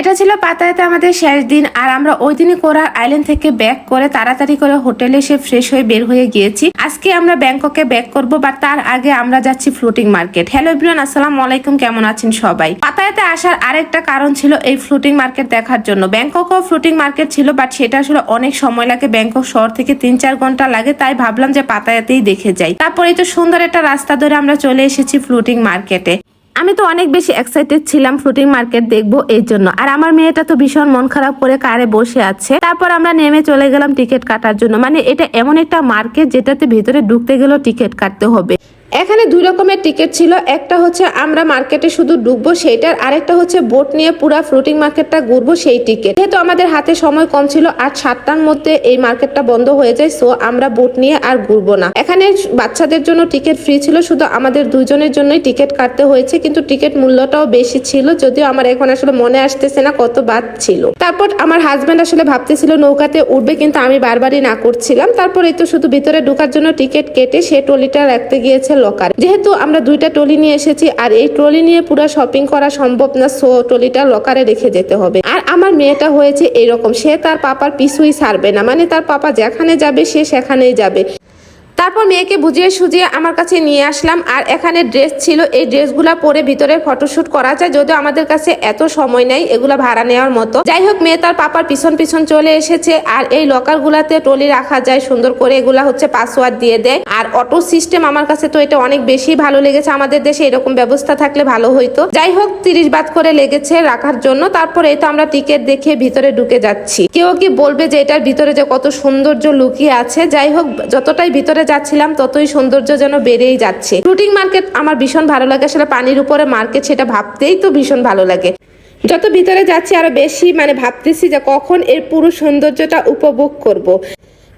এটা ছিল পাতায়াতে আমাদের শেষ দিন, আর আমরা ওই দিনই কোরার আইল্যান্ড থেকে ব্যাক করে তাড়াতাড়ি করে হোটেলে এসে ফ্রেশ হয়ে বের হয়ে গিয়েছি। আজকে আমরা ব্যাংককে ব্যাক করব, বা তার আগে আমরা যাচ্ছি ফ্লোটিং মার্কেট। হ্যালো এভরিওয়ান, আসসালামু আলাইকুম, কেমন আছেন সবাই? পাতায়াতে আসার আরেকটা কারণ ছিল এই ফ্লোটিং মার্কেট দেখার জন্য। ব্যাংককও ফ্লোটিং মার্কেট ছিল, বাট সেটা আসলে অনেক সময় লাগে। ব্যাংকক শহর থেকে তিন চার ঘণ্টা লাগে, তাই ভাবলাম যে পাতায়াতেই দেখে যাই। তারপরে তো সুন্দর একটা রাস্তা ধরে আমরা চলে এসেছি ফ্লোটিং মার্কেটে। আমি তো অনেক বেশি এক্সাইটেড ছিলাম ফ্লোটিং মার্কেট দেখব এই জন্য। আর আমার মেয়েটা তো ভীষণ মন খারাপ করে কারে বসে আছে। তারপর আমরা নেমে চলে গেলাম টিকিট কাটার জন্য। মানে এটা এমন একটা মার্কেট যেটাতে ভিতরে ঢুকতে গেলেও টিকিট কাটতে হবে। এখানে দুই রকমের টিকিট ছিল। একটা হচ্ছে আমরা মার্কেটে শুধু ঢুকবো, সেইটার আরেকটা হচ্ছে বোট নিয়ে পুরা ফ্লোটিং মার্কেটটা ঘুরবো সেই টিকিট যেহেতু আমাদের হাতে সময় কম ছিল আর সাতটার মধ্যে এই মার্কেটটা বন্ধ হয়ে যায় সো আমরা বোট নিয়ে আর ঘুরবো না। এখানে বাচ্চাদের জন্য টিকিট ফ্রি ছিল, শুধু আমাদের দুজনের জন্যই টিকিট কাটতে হয়েছে, কিন্তু টিকিট মূল্যটাও বেশি ছিল, যদিও আমার এখন আসলে মনে আসতেছে না কত বাদ ছিল। তারপর আমার হাজব্যান্ড আসলে ভাবতেছিল নৌকাতে উঠবে, কিন্তু আমি বারবারই না করছিলাম। তারপর এই তো শুধু ভিতরে ঢোকার জন্য টিকিট কেটে সে ট্রলিটা রাখতে গিয়েছে লকার যেহেতু আমরা দুইটা ট্রলি নিয়ে এসেছি, আর এই ট্রলি নিয়ে পুরো শপিং করা সম্ভব না সো ট্রলিটা লকারে রেখে যেতে হবে। আর আমার মেয়েটা হয়েছে এরকম, সে তার পাপার পিছুই সারবে না। মানে তার পাপা যেখানে যাবে, সে সেখানেই যাবে। তারপর মেয়েকে বুঝিয়ে সুজিয়ে আমার কাছে নিয়ে আসলাম। আর এখানে ড্রেস ছিল, এই ড্রেসগুলা পরে ভিতরে ফটোশুট করা যায়। যদিও আমাদের কাছে এত সময় নাই এগুলা ভাড়া নেওয়ার মতো। যাই হোক, মেয়ে তার পাপার পিছন পিছন চলে এসেছে। আর এই লকার গুলাতে টলি রাখা যায়, সুন্দর করে এগুলা হচ্ছে পাসওয়ার্ড দিয়ে দেয়। আর অটো সিস্টেম আমার কাছে তো এটা অনেক বেশি ভালো লেগেছে। আমাদের দেশে এরকম ব্যবস্থা থাকলে ভালো হইতো। যাই হোক, তিরিশ বাদ করে লেগেছে রাখার জন্য। তারপর এই তো আমরা টিকিট দেখে ভিতরে ঢুকে যাচ্ছি। কেউ কি বলবে যে এটার ভিতরে যে কত সৌন্দর্য লুকিয়ে আছে? যাই হোক, যতটাই ভিতরে যাচ্ছিলাম, ততই সৌন্দর্য যেন বেড়েই যাচ্ছে ফ্রুটিং মার্কেট আমার ভীষণ ভালো লাগে, আসলে পানির উপরে মার্কেট সেটা ভাবতেই তো ভীষণ ভালো লাগে যত ভিতরে যাচ্ছি আরও বেশি মানে ভাবতেছি যে কখন এর পুরো সৌন্দর্যটা উপভোগ করব।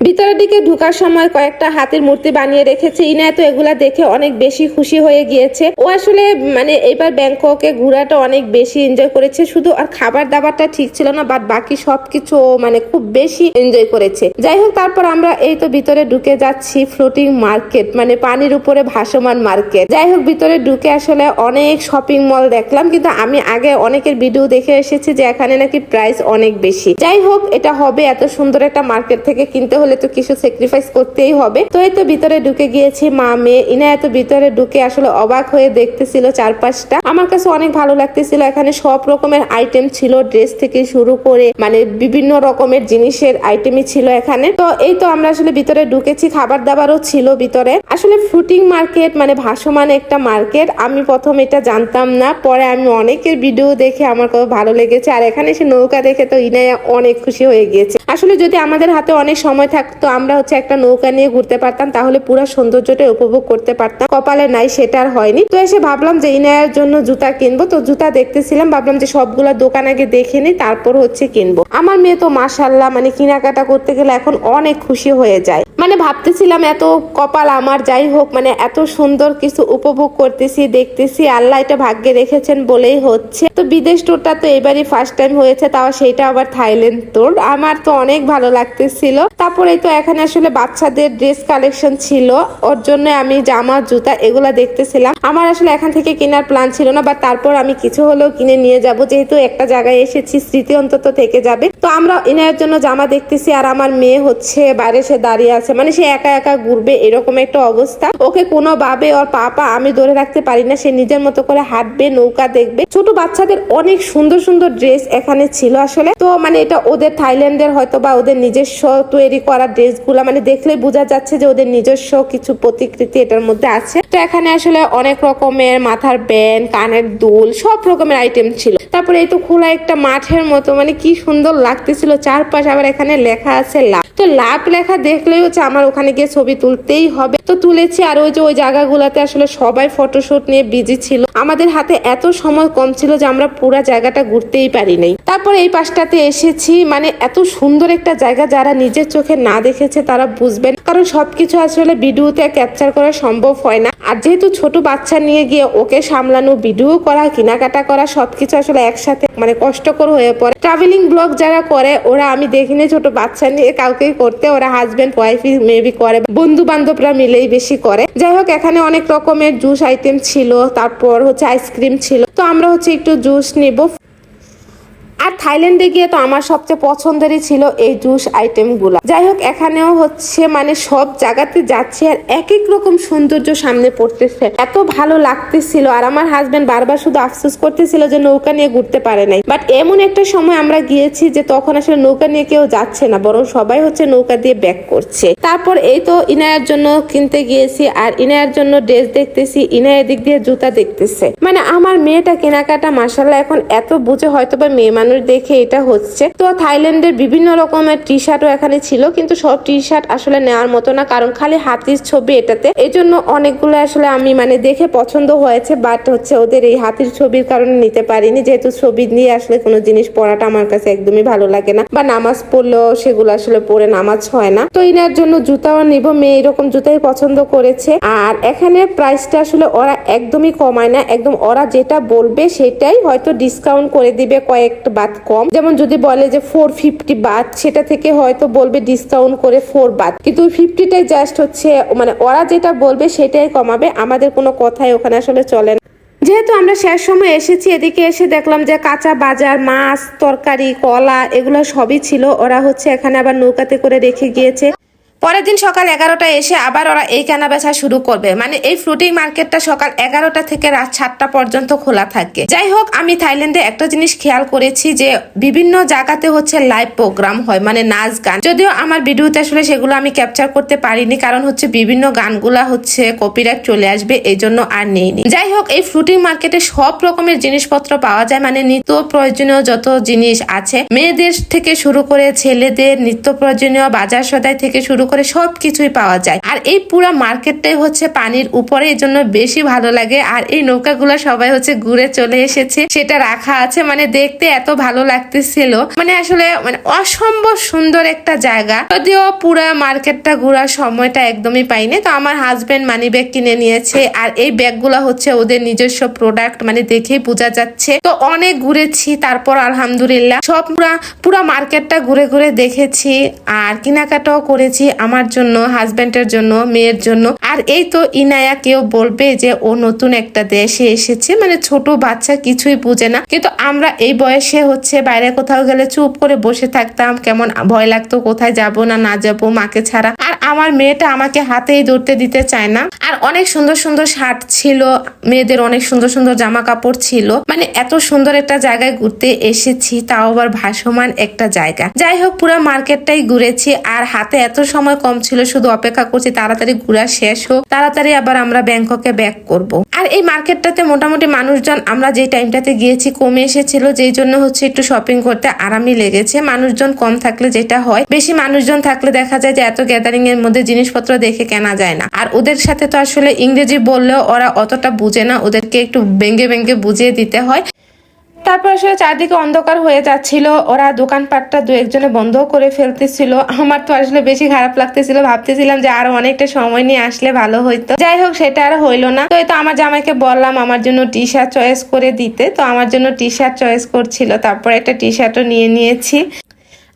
ভিতরের দিকে ঢুকার সময় কয়েকটা হাতের মূর্তি বানিয়ে রেখেছে। ইনায় তো এগুলা দেখে অনেক বেশি খুশি হয়ে গিয়েছে। ও আসলে মানে এবার ব্যাংককে ঘোরাটা অনেক বেশি এনজয় করেছে। শুধু আর খাবার দাবারটা ঠিক ছিল না বাট বাকি সবকিছু মানে খুব বেশি এনজয় করেছে। যাই হোক, তারপর আমরা এই তো ভিতরে ঢুকে যাচ্ছি ফ্লোটিং মার্কেট মানে পানির উপরে ভাসমান মার্কেট যাই হোক, ভিতরে ঢুকে আসলে অনেক শপিং মল দেখলাম, কিন্তু আমি আগে অনেকের ভিডিও দেখে এসেছি যে এখানে নাকি প্রাইস অনেক বেশি। যাই হোক, এটা হবে, এত সুন্দর একটা মার্কেট থেকে কিনতে হলে তো কিছু স্যাক্রিফাইস করতেই হবে। তো এই তো ভিতরে ঢুকে গিয়েছি মা, মেয়ে। ইনা এত ভিতরে ঢুকে আসলে অবাক হয়ে দেখতেছিল চারপাশটা। আমার কাছে অনেক ভালো লাগতেছিল। এখানে সব রকমের আইটেম ছিল ড্রেস থেকে শুরু করে মানে বিভিন্ন রকমের জিনিসের আইটেমই ছিল এখানে। তো এই তো আমরা আসলে ভিতরে ঢুকেছি। খাবার দাবারও ছিল ভিতরে। আসলে ফ্রুটিং মার্কেট মানে ভাসমান একটা মার্কেট আমি প্রথম এটা জানতাম না। পরে আমি অনেকের ভিডিও দেখে আমার খুব ভালো লেগেছে। আর এখানে এসে নৌকা দেখে তো ইনায়া অনেক খুশি হয়ে গিয়েছে। আসলে যদি আমাদের হাতে অনেক সময় থাকতো আমরা হচ্ছে একটা নৌকা নিয়ে ঘুরতে পারতাম, তাহলে পুরো সৌন্দর্যটা উপভোগ করতে পারতাম। কপালে নাই, সেটা আর হয়নি। তো এসে ভাবলাম যে ইনায়ার জন্য জুতা কিনবো। তো জুতা দেখতেছিলাম, ভাবলাম যে সবগুলা দোকান আগে দেখে নিই, তারপর হচ্ছে কিনবো। আমার মেয়ে তো মাসাল্লাহ মানে কেনাকাটা করতে গেলে এখন অনেক খুশি হয়ে যায়। মানে ভাবতেছিলাম এত কপাল আমার, যাই হোক মানে এত সুন্দর কিছু উপভোগ করতেছি, দেখতেছি, আল্লাহ এটা ভাগ্যে রেখেছেন বলেই হচ্ছে। তো বিদেশ ট্যুরটা তো এবারই ফার্স্ট টাইম হয়েছে, তাও সেটা আবার থাইল্যান্ড ট্যুর আমার তো অনেক ভালো লাগতেছিল। তারপরে তো এখানে আসলে বাচ্চাদের ড্রেস কালেকশন ছিল। ওর জন্য আমি জামা, জুতা এগুলা দেখতেছিলাম। আমার আসলে এখান থেকে কেনার প্ল্যান ছিল না বা তারপর আমি কিছু হলেও কিনে নিয়ে যাব। যেহেতু একটা জায়গায় এসেছি, স্মৃতি অন্তত থেকে যাবে। তো আমরা ইনায়ের জন্য জামা দেখতেছি আর আমার মেয়ে হচ্ছে বাইরে, সে দাঁড়িয়ে আছে। মানে সে একা একা ঘুরবে, এরকম একটা অবস্থা। ওকে কোনোভাবে ওর পাপা আমি ধরে রাখতে পারি না। সে নিজের মতো করে হাঁটবে, নৌকা দেখবে। ছোট বাচ্চাদের অনেক সুন্দর সুন্দর ড্রেস এখানে ছিল আসলে। তো মানে এটা ওদের থাইল্যান্ডের হয়তো বা ওদের নিজস্ব তৈরি ড্রেসগুলা মানে দেখলেই বোঝা যাচ্ছে যে ওদের নিজস্ব কিছু প্রতিকৃতি এটার মধ্যে আছে। তো এখানে আসলে অনেক রকমের মাথার ব্যান্ড, কানের দুল, সব রকমের আইটেম ছিল। তারপরে এই তো খোলা একটা মাঠের মতো মানে কি সুন্দর লাগতেছিল, চারপাশ আবার এখানে লেখা আছে লাভ। তো লাভ লেখা দেখলেই হচ্ছে আমার ওখানে গিয়ে ছবি তুলতেই হবে। তো তুলেছি আর ওই যে ওই জায়গাগুলোতে আসলে সবাই ফটোশুট নিয়ে বিজি ছিল। আমাদের হাতে এত সময় কম ছিল যে আমরা পুরো জায়গাটা ঘুরতেই পারি নাই তারপর এই পাশটাতে এসেছি মানে এত সুন্দর একটা জায়গা যারা নিজের চোখে না দেখেছে তারা বুঝবেন। কারণ সবকিছু আসলে ভিডিওতে ক্যাপচার করা সম্ভব হয় না। আর যেহেতু ছোট বাচ্চা নিয়ে গিয়ে ওকে সামলানো, ভিডিও করা, কেনাকাটা করা, সবকিছু আসলে একসাথে মানে কষ্টকর হয়ে পড়ে। ট্রাভেলিং ব্লগ যারা করে, ওরা আমি দেখিনি ছোট বাচ্চা নিয়ে কাউকেই করতে। ওরা হাজবেন্ড ওয়াইফই মেবি করে। বন্ধু বান্ধবরা মিলেই বেশি করে। যাই হোক, এখানে অনেক রকমের জুস আইটেম ছিল। তারপর হচ্ছে আইসক্রিম ছিল। তো আমরা হচ্ছে একটু জুস নিব। আর থাইল্যান্ডে গিয়ে তো আমার সবচেয়ে পছন্দেরই ছিল এই জুস আইটেমগুলা যাই হোক, এখানেও হচ্ছে মানে সব জায়গাতে যাচ্ছে আর এক এক রকম সৌন্দর্য সামনে পড়তেছে। এত ভালো লাগতেছিল আর আমার হাজবেন্ড বারবার শুধু আফসোস করতেছিল যে নৌকা নিয়ে ঘুরতে পারে নাই। বাট এমন একটা সময় আমরা গিয়েছি যে তখন আসলে নৌকা নিয়ে কেউ যাচ্ছে না, বরং সবাই হচ্ছে নৌকা দিয়ে ব্যাক করছে। তারপর এই তো ইনায়ার জন্য কিনতে গিয়েছি আর ইনায়ার জন্য ড্রেস দেখতেছি ইনায়ের দিক দিয়ে জুতা দেখতেছে। মানে আমার মেয়েটা কেনাকাটা মাসাল্লাহ এখন এত বুঝে হয়তো বা মেয়ে মানুষ দেখে এটা হচ্ছে। তো থাইল্যান্ডের বিভিন্ন রকমের টি শার্টও এখানে ছিল, কিন্তু সব টি শার্ট আসলে নেওয়ার মতো না, কারণ খালি হাতির ছবি এটাতে। এই জন্য অনেকগুলো আসলে আমি মানে দেখে পছন্দ হয়েছে বাট হচ্ছে ওদের এই হাতির ছবির কারণে নিতে পারিনি। যেহেতু ছবি নিয়ে আসলে কোনো জিনিস পড়াটা আমার কাছে একদমই ভালো লাগে না, বা নামাজ পড়লেও সেগুলো আসলে পরে নামাজ হয় না। তো ইনার জন্য জুতাও নিব, মেয়ে এরকম জুতাই পছন্দ করেছে। আর এখানে প্রাইসটা আসলে ওরা একদমই কমায় না, একদম ওরা যেটা বলবে সেটাই হয়তো ডিসকাউন্ট করে দিবে কয়েক বাত কম। যেমন যদি বলে যে ফোর ফিফটি বাদ, সেটা থেকে হয়তো বলবে ডিসকাউন্ট করে ফোর বাদ। কিন্তু ফিফটিটাই জাস্ট হচ্ছে মানে ওরা যেটা বলবে সেটাই কমাবে। আমাদের কোনো কথাই ওখানে আসলে চলে না। যেহেতু আমরা শেষ সময় এসেছি, এদিকে এসে দেখলাম যে কাঁচা বাজার, মাছ, তরকারি, কলা, এগুলো সবই ছিল। ওরা হচ্ছে এখানে আবার নৌকাতে করে রেখে গিয়েছে। পরের দিন সকাল এগারোটায় এসে আবার ওরা এই কেনা বেচা শুরু করবে। মানে এই ফ্রুটিং মার্কেটটা সকাল এগারোটা থেকে রাত সাতটা পর্যন্ত খোলা থাকে। যাই হোক, আমি থাইল্যান্ডে একটা জিনিস খেয়াল করেছি যে বিভিন্ন জায়গাতে হচ্ছে লাইভ প্রোগ্রাম হয় মানে নাচ গান। যদিও আমার ভিডিওতে আসলে সেগুলো আমি ক্যাপচার করতে পারিনি, কারণ হচ্ছে বিভিন্ন গানগুলা হচ্ছে কপিরাইট চলে আসবে, এই জন্য আর নেইনি। যাই হোক, এই ফ্রুটিং মার্কেটে সব রকমের জিনিসপত্র পাওয়া যায় মানে নিত্য প্রয়োজনীয় যত জিনিস আছে। মেয়েদের থেকে শুরু করে ছেলেদের, নিত্য প্রয়োজনীয় বাজার সদাই থেকে শুরু করে সব কিছুই পাওয়া যায়। আর এই পুরো মার্কেটটাই হচ্ছে পানির উপরে, এই জন্য বেশি ভালো লাগে। আর এই নৌকাগুলো সবাই হচ্ছে ঘুরে চলে এসেছে। সেটা রাখা আছে। মানে দেখতে এত ভালো লাগতেছিল। মানে আসলে মানে অসম্ভব সুন্দর একটা জায়গা। যদিও পুরো মার্কেটটা ঘোরার সময়টা একদমই পাইনি। তো আমার হাজবেন্ড মানি ব্যাগ কিনে নিয়েছে। আর এই ব্যাগগুলো হচ্ছে ওদের নিজস্ব প্রোডাক্ট মানে দেখেই বোঝা যাচ্ছে। তো অনেক ঘুরেছি। তারপর আলহামদুলিল্লাহ সব পুরা, পুরো মার্কেটটা ঘুরে ঘুরে দেখেছি। আর কেনাকাটাও করেছি। আমার জন্য হাজবেন্ডের জন্য, মেয়ের জন্য। আর এই তো ইনায়া, কেউ বলবে যে ও নতুন একটা দেশে এসেছে মানে ছোট বাচ্চা কিছুই বুঝে না। কিন্তু আমরা এই বয়সে হচ্ছে বাইরে কোথাও গেলে চুপ করে বসে থাকতাম, কেমন ভয় লাগতো কোথায় যাব না না যাব মাকে ছাড়া। আর আমার মেয়েটা আমাকে হাতেই ধরতে দিতে চায় না। আর অনেক সুন্দর সুন্দর শার্ট ছিল, মেয়েদের অনেক সুন্দর সুন্দর জামা কাপড় ছিল। মানে এত সুন্দর একটা জায়গায় ঘুরতে এসেছি, তাও আবার ভাসমান একটা জায়গা। যাই হোক, পুরো মার্কেটটাই ঘুরেছি, আর হাতে এত সময় কম ছিল, শুধু অপেক্ষা করছি তাড়াতাড়ি ঘুরা শেষ হোক। তাড়াতাড়ি আবার আমরা ব্যাংককে ব্যাক করব। আর এই মার্কেটটাতে মোটামুটি মানুষজন, আমরা যে টাইমটাতে গিয়েছি কমে এসেছিল, যেই জন্য হচ্ছে একটু শপিং করতে আরামই লেগেছে। মানুষজন কম থাকলে যেটা হয়, বেশি মানুষজন থাকলে দেখা যায় যে এত গ্যাদারিং এর মধ্যে জিনিসপত্র দেখে কেনা যায় না। আর ওদের সাথে তো আসলে ইংরেজি বললেও ওরা অতটা বুঝে না, ওদেরকে একটু ব্যঙ্গে ব্যঙ্গে বুঝিয়ে দিতে হয়। তারপর আসলে চারদিকে অন্ধকার হয়ে যাচ্ছিল। ওরা দোকানপাটটা দু একজনে বন্ধ করে ফেলতেছিল। আমার তো আসলে বেশি খারাপ লাগতেছিল। ভাবতেছিলাম যে আরও অনেকটা সময় নিয়ে আসলে ভালো হইতো। যাই হোক, সেটা আর হইল না। তো তো আমার জামাইকে বললাম, আমার জন্য টি শার্ট চয়েস করে দিতে। তো আমার জন্য টি শার্ট চয়েস করছিল। তারপর একটা টি শার্টও নিয়ে নিয়েছি।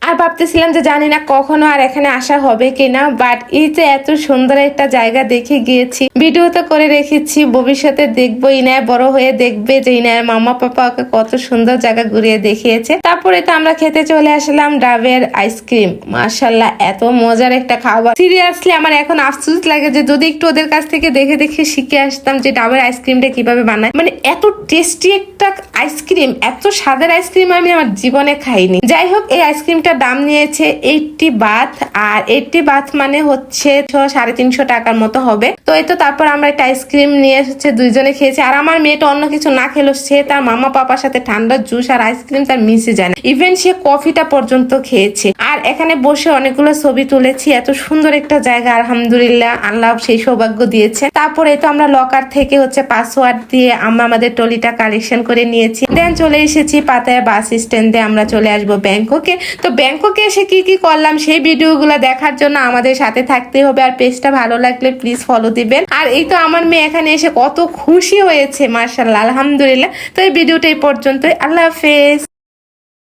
আর ভাবতেছিলাম যে জানি না কখনো আর এখানে আসা হবে কিনা বাট এই যে এত সুন্দর একটা জায়গা দেখে গিয়েছি ভিডিও তো করে রেখেছি, ভবিষ্যতে দেখব ইনায় বড় হয়ে দেখবে যে ইনায় মামা পাপা ওকে কত সুন্দর জায়গা ঘুরিয়ে দেখিয়েছে। তারপরে তো আমরা খেতে চলে আসলাম ডাবের আইসক্রিম মার্শাল্লাহ এত মজার একটা খাবার। সিরিয়াসলি আমার এখন আফসোস লাগে যে যদি একটু ওদের কাছ থেকে দেখে দেখে শিখে আসতাম যে ডাবের আইসক্রিমটা কীভাবে বানায়। মানে এত টেস্টি একটা আইসক্রিম এত স্বাদের আইসক্রিম আমি আমার জীবনে খাইনি। যাই হোক, এই আইসক্রিমটার দাম নিয়েছে এইটটি বাথ আর এইটটি বাথ মানে হচ্ছে সাড়ে তিনশো টাকার মতো হবে। তো এই তো তারপর আমরা একটা আইসক্রিম নিয়ে হচ্ছে দুইজনে খেয়েছি। আর আমার মেয়েটা অন্য কিছু না খেলো সে তার মামা পাপার সাথে ঠান্ডা জুস আর আইসক্রিম তার মিশে যায় না। ইভেন সে কফিটা পর্যন্ত খেয়েছে। আর এখানে বসে অনেকগুলো ছবি তুলেছি। এত সুন্দর একটা জায়গা, আলহামদুলিল্লাহ। আল্লাহ সেই সৌভাগ্য দিয়েছে। তারপরে তো আমরা লকার থেকে হচ্ছে পাসওয়ার্ড দিয়ে আমরা আমাদের টলিটা কালেকশন করে নিয়েছি। দেন চলে এসেছি পাতায় বাস স্ট্যান্ডে আমরা চলে আসব ব্যাংককে তো ব্যাংককে এসে কি কি করলাম, সেই ভিডিওগুলো দেখার জন্য আমাদের সাথে থাকতে হবে। আর পেজটা ভালো লাগলে প্লিজ ফলো দিবেন। আর এই তো আমার মেয়ে এখানে এসে কত খুশি হয়েছে মার্শাল্লাহ আলহামদুলিল্লাহ। তো এই ভিডিওটা এই পর্যন্তই। আল্লাহ হাফেজ।